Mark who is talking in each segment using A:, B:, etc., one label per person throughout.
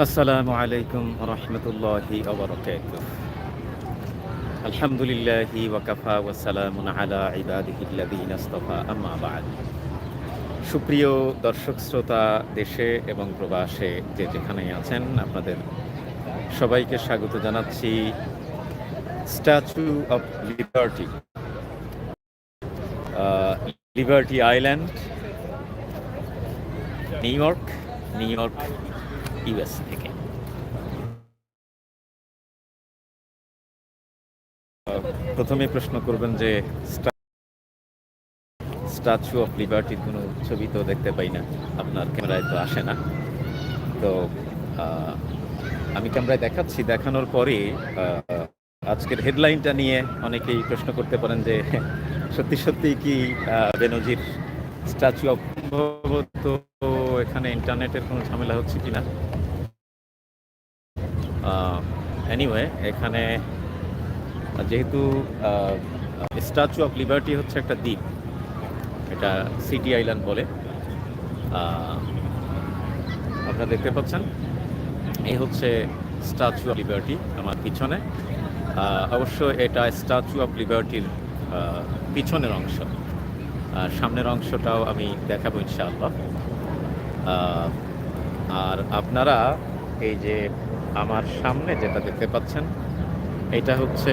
A: আসসালামু আলাইকুম রহমতুল্লাহি আলহামদুলিল্লাহি ওয়াকাফা ওয়াসালামুন আলা ইবাদিহিল্লাযীন আম্মা বা'দ। সুপ্রিয় দর্শক শ্রোতা, দেশে এবং প্রবাসে যে যেখানেই আছেন, আপনাদের সবাইকে স্বাগত জানাচ্ছি। Statue of liberty liberty island new york new york US থেকে। প্রথমে প্রশ্ন করবেন যে স্ট্যাচু অফ লিবার্টির কোনো ছবি তো দেখতে পাই না, আপনার ক্যামেরায় তো আসে না। তো আমি ক্যামেরায় দেখাচ্ছি, দেখানোর পরে আজকের হেডলাইনটা নিয়ে অনেকেই প্রশ্ন করতে পারেন যে, সত্যি সত্যি কি বেনজির স্ট্যাচু অফ তো এখানে ইন্টারনেটের কোনো ঝামেলা হচ্ছে কিনা? এনিওয়ে এখানে যেহেতু স্ট্যাচু অফ লিবার্টি হচ্ছে একটা দ্বীপ, এটা সিটি আইল্যান্ড বলে। আপনারা দেখতে পাচ্ছেন, এই হচ্ছে স্ট্যাচু অফ লিবার্টি আমার পিছনে। অবশ্য এটা স্ট্যাচু অফ লিবার্টির পিছনের অংশ। সামনের অংশটাও আমি দেখাবো ইনশাআল্লাহ। আর আপনারা এই যে আমার সামনে যেটা দেখতে পাচ্ছেন, এটা হচ্ছে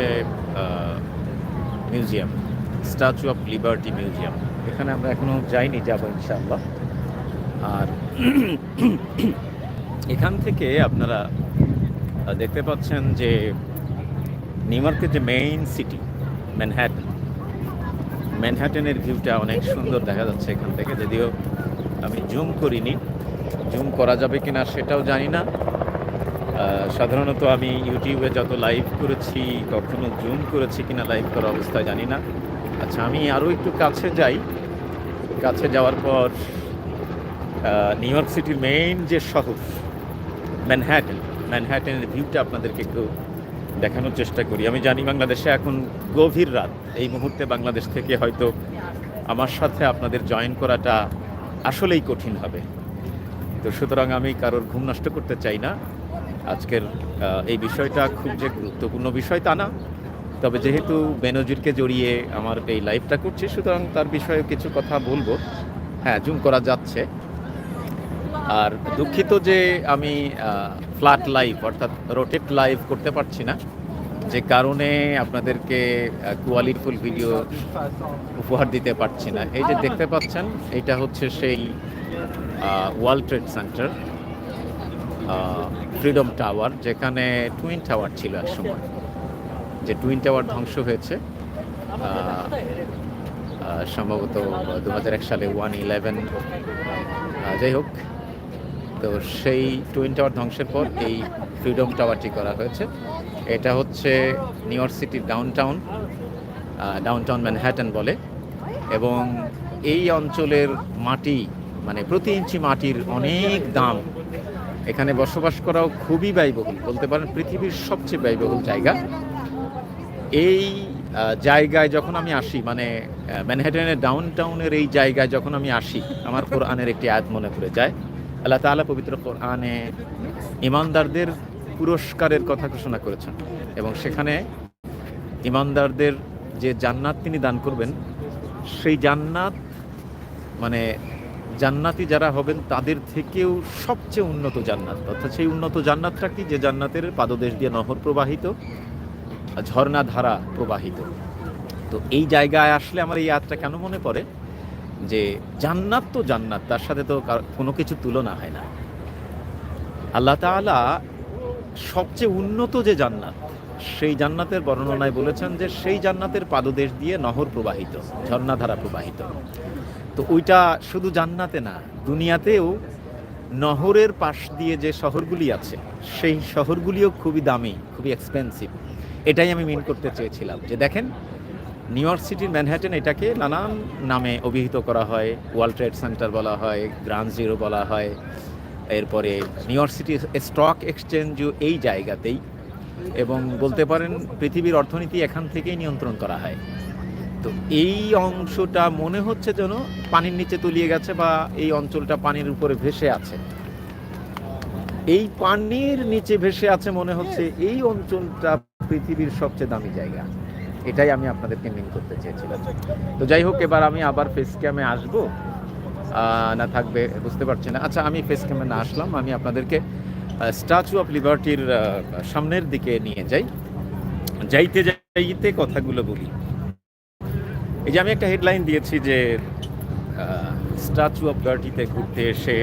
A: museum, statue of liberty museum. এখানে আমরা এখনও যাইনি যাব ইনশাআল্লাহ। আর এখান থেকে আপনারা দেখতে পাচ্ছেন যে নিউ ইয়র্কের যে মেইন সিটি, ম্যানহ্যাটন, ম্যানহ্যাটনের ভিউটা অনেক সুন্দর দেখা যাচ্ছে এখান থেকে। যদিও আমি জুম করিনি, জুম করা যাবে কিনা সেটাও জানি না। সাধারণত আমি ইউটিউবে যত লাইভ করেছি, কখনো জুম করেছি কিনা লাইভ করা অবস্থায় জানি না। আচ্ছা আমি আরও একটু কাছে যাই। কাছে যাওয়ার পর নিউ ইয়র্ক সিটির মেইন যে শহর ম্যানহ্যাটেন ম্যানহ্যাটেনের ভিউটা আপনাদেরকে একটু দেখানোর চেষ্টা করি। আমি জানি বাংলাদেশে এখন গভীর রাত। এই মুহূর্তে বাংলাদেশ থেকে হয়তো আমার সাথে আপনাদের জয়েন করাটা আসলেই কঠিন হবে। তো সুতরাং আমি কারোর ঘুম নষ্ট করতে চাই না। আজকের এই বিষয়টা খুব যে গুরুত্বপূর্ণ বিষয় তা না। তবে যেহেতু বেনজিরকে জড়িয়ে আমার এই লাইভটা করছি, সুতরাং তার বিষয়ে কিছু কথা বলব। হ্যাঁ জুম করা যাচ্ছে। আর দুঃখিত যে আমি ফ্ল্যাট লাইভ, অর্থাৎ রোটেট লাইভ করতে পারছি না। যে কারণে আপনাদেরকে কোয়ালিটিফুল ভিডিও উপহার দিতে পারছি না। এই যে দেখতে পাচ্ছেন, এটা হচ্ছে সেই world trade center freedom tower যেখানে টুইন টাওয়ার ছিল এক সময়। যে টুইন টাওয়ার ধ্বংস হয়েছে সম্ভবত দু হাজার এক সালে ওয়ান ইলেভেন। যাই হোক, তো সেই টুইন টাওয়ার ধ্বংসের পর এই ফ্রিডম টাওয়ারটি করা হয়েছে। এটা হচ্ছে নিউ ইয়র্ক সিটির downtown downtown Manhattan বলে। এবং এই অঞ্চলের মাটি মানে প্রতি ইঞ্চি মাটির অনেক দাম এখানে বসবাস করাও খুবই ব্যয়বহুল, বলতে পারেন পৃথিবীর সবচেয়ে ব্যয়বহুল জায়গা। এই জায়গায় যখন আমি আসি মানে ম্যানহাটনের ডাউন টাউনের এই জায়গায় যখন আমি আসি, আমার কোরআনের একটি আয়াত মনে পড়ে যায়। আল্লাহ তাআলা পবিত্র কোরআনে ইমানদারদের পুরস্কারের কথা ঘোষণা করেছেন এবং সেখানে ইমানদারদের যে জান্নাত তিনি দান করবেন, সেই জান্নাত মানে জান্নাতি যারা হবেন, তাদের থেকেও সবচেয়ে উন্নত জান্নাত। অর্থাৎ সেই উন্নত জান্নাতটা কি? যে জান্নাতের পাদদেশ দিয়ে নহর প্রবাহিত ঝর্ণা ধারা প্রবাহিত। তো এই জায়গায় আসলে আমার এই আয়াতটা কেন মনে পড়ে? যে জান্নাত তো জান্নাত, তার সাথে তো কোনো কিছু তুলনা হয় না। আল্লাহ তাআলা সবচেয়ে উন্নত যে জান্নাত সেই জান্নাতের বর্ণনায় বলেছেন যে সেই জান্নাতের পাদদেশ দিয়ে নহর প্রবাহিত, ঝর্ণাধারা প্রবাহিত। তো ওইটা শুধু জান্নাতে না, দুনিয়াতেও নহরের পাশ দিয়ে যে শহরগুলি আছে, সেই শহরগুলিও খুবই দামি, খুবই এক্সপেন্সিভ এটাই আমি মিন করতে চেয়েছিলাম যে দেখেন, নিউ ইয়র্ক সিটির ম্যানহ্যাটন এটাকে নানান নামে অভিহিত করা হয়, ওয়ার্ল্ড ট্রেড সেন্টার বলা হয়, গ্রান্ড জিরো বলা হয়, এরপরে নিউ ইয়র্ক সিটির স্টক এক্সচেঞ্জও এই জায়গাতেই এবং বলতে পারেন পৃথিবীর অর্থনীতি এখান থেকেই নিয়ন্ত্রণ করা হয়। তো এই অংশটা মনে হচ্ছে যেন পানির নিচে তলিয়ে গেছে বা এই অঞ্চলটা পানির উপরে ভেসে আছে। এই পানির নিচে ভেসে আছে মনে হচ্ছে এই অঞ্চলটা পৃথিবীর সবচেয়ে দামি জায়গা। এটাই আমি আপনাদেরকে মিন করতে চেয়েছিলাম। তো যাই হোক, এবার আমি আবার ফেস ক্যামে আসব। না থাকবে, বুঝতে পারছি না। আচ্ছা আমি ফেস ক্যামে না আসলাম। আমি আপনাদেরকে স্ট্যাচু অফ লিবার্টির সামনের দিকে নিয়ে যাই। যাইতে যাইতে কথাগুলো বলি। এই যে আমি একটা হেডলাইন দিয়েছি যে স্ট্যাচু অফ লিবার্টিতে ঘুরতে এসে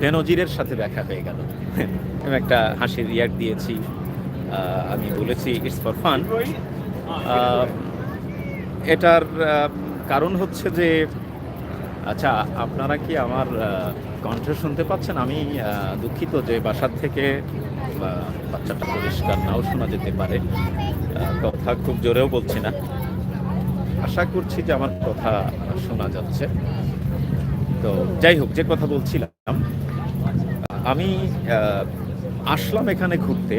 A: বেনজিরের সাথে দেখা হয়ে গেল। আমি একটা হাসির রিয়াক্ট দিয়েছি। আমি বলেছি ইটস ফর ফান এটার কারণ হচ্ছে যে আচ্ছা আপনারা কি আমার কণ্ঠ শুনতে পাচ্ছেন? আমি দুঃখিত যে বাসার থেকে বাচ্চাটা পরিষ্কার নাও শোনা যেতে পারে। কথা খুব জোরেও বলছি না। আশা করছি যে আমার কথা শোনা যাচ্ছে। তো যাই হোক, যে কথা বলছিলাম, আমি আসলাম এখানে ঘুরতে।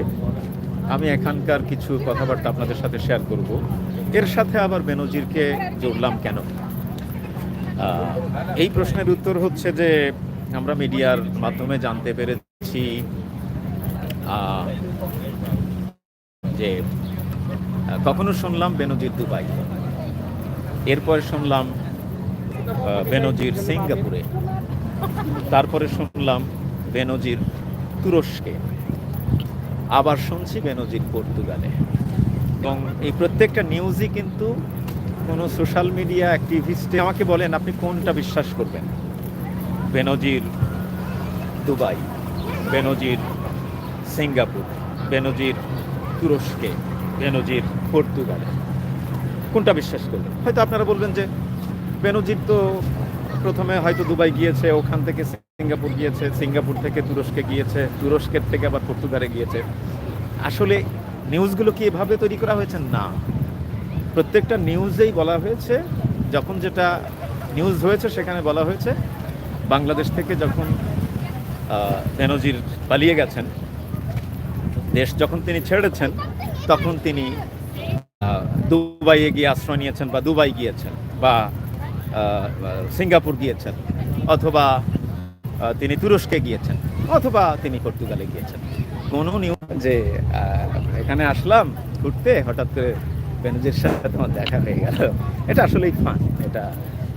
A: আমি এখানকার কিছু কথাবার্তা আপনাদের সাথে শেয়ার করব। এর সাথে আবার বেনজিরকে জুড়লাম কেন? এই প্রশ্নের উত্তর হচ্ছে যে আমরা মিডিয়ার মাধ্যমে জানতে পেরেছি যে কখনো শুনলাম বেনজির দুবাই, এরপর শুনলাম বেনজির সিঙ্গাপুরে, তারপরে শুনলাম বেনজির তুরস্কে, আবার শুনছি বেনজির পর্তুগালে। এবং এই প্রত্যেকটা নিউজই কিন্তু কোনো সোশ্যাল মিডিয়া অ্যাক্টিভিস্টে আমাকে বলেন, আপনি কোনটা বিশ্বাস করবেন? বেনজির দুবাই, বেনজির সিঙ্গাপুর, বেনজির তুরস্কে, বেনজির পর্তুগালে। কোনটা বিশ্বাস করবেন? হয়তো আপনারা বলবেন যে বেনজির তো প্রথমে হয়তো দুবাই গিয়েছে, ওখান থেকে সিঙ্গাপুর গিয়েছে, সিঙ্গাপুর থেকে তুরস্কে গিয়েছে, তুরস্কের থেকে আবার পর্তুগালে গিয়েছে। আসলে নিউজগুলো কি এভাবে তৈরি করা হয়েছে? না। প্রত্যেকটা নিউজেই বলা হয়েছে, যখন যেটা নিউজ হয়েছে সেখানে বলা হয়েছে, বাংলাদেশ থেকে যখন বেনজির পালিয়ে গেছেন, দেশ যখন তিনি ছেড়েছেন, তখন তিনি দুবাইয়ে গিয়ে আশ্রয় নিয়েছেন বা দুবাই গিয়েছেন বা সিঙ্গাপুর গিয়েছেন, অথবা তিনি তুরস্কে গিয়েছেন, অথবা তিনি পর্তুগালে গিয়েছেন। কোনো নিউজ যে এখানে আসলাম ঘুরতে, হঠাৎ করে বেনজির সাথে তোমার দেখা হয়ে গেল। এটা আসলেই ফান এটা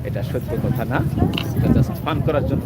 A: এটা সত্য কথা না। এটা জাস্ট ফান করার জন্য